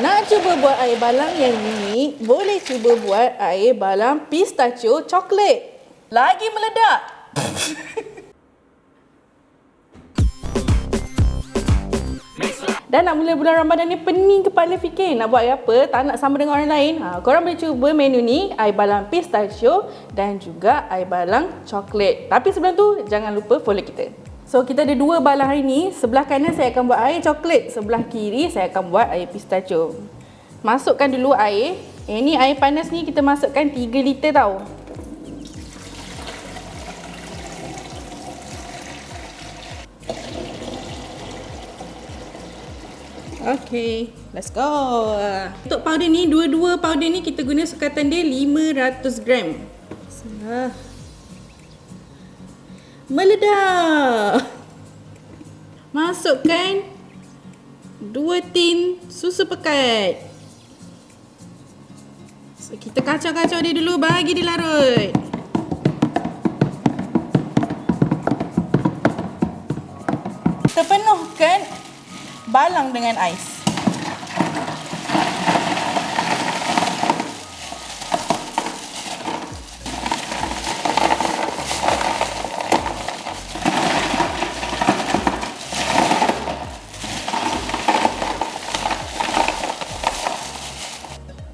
Nak cuba buat air balang yang unik, boleh cuba buat air balang pistachio coklat. Lagi meledak. Dan nak mula bulan Ramadan ni pening kepala fikir nak buat apa, tak nak sama dengan orang lain. Ha, korang boleh cuba menu ni, air balang pistachio dan juga air balang coklat. Tapi sebelum tu, jangan lupa follow kita. So kita ada dua balang hari ni, sebelah kanan saya akan buat air coklat, sebelah kiri saya akan buat air pistachio. Masukkan dulu air. Eh ni air panas ni kita masukkan 3 liter tau. Okay, let's go. Untuk powder ni, dua-dua powder ni kita guna sukatan dia 500 gram. Bismillah. Meledak. Masukkan dua tin susu pekat. So, kita kacau-kacau dia dulu, bagi dia larut. Kita penuhkan balang dengan ais.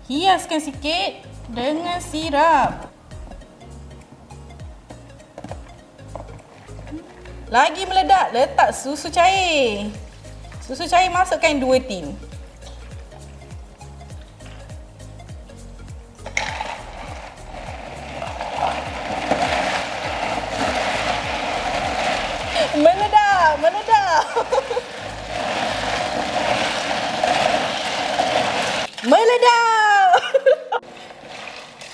Hiaskan sikit dengan sirap. Lagi meledak, letak susu cair. Susu cair masukkan 2 tin. Meledak, meledak. Meledak.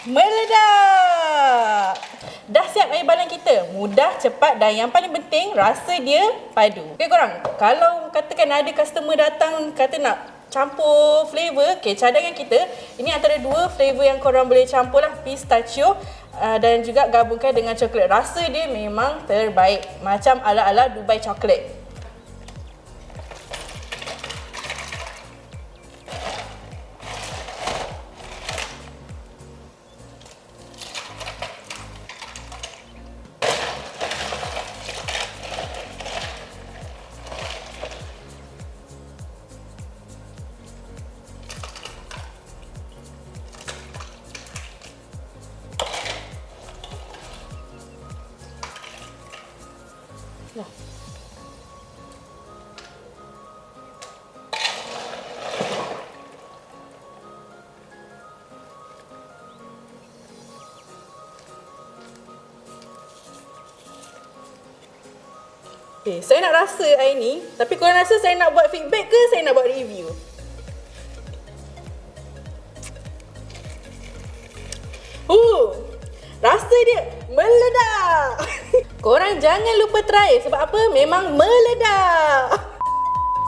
Meledak. Dah siap air balang kita. Mudah, cepat dan yang paling penting rasa dia padu. Okey korang, kalau katakan ada customer datang kata nak campur flavor, okey cadangan kita, ini antara dua flavor yang korang boleh campur lah, pistachio uh, dan juga gabungkan dengan coklat. Rasa dia memang terbaik. Macam ala-ala Dubai coklat. Okay, saya nak rasa air ni Tapi korang rasa saya nak buat feedback ke saya nak buat review? Uh, rasa dia meledak. Korang jangan lupa try sebab apa? Memang meledak.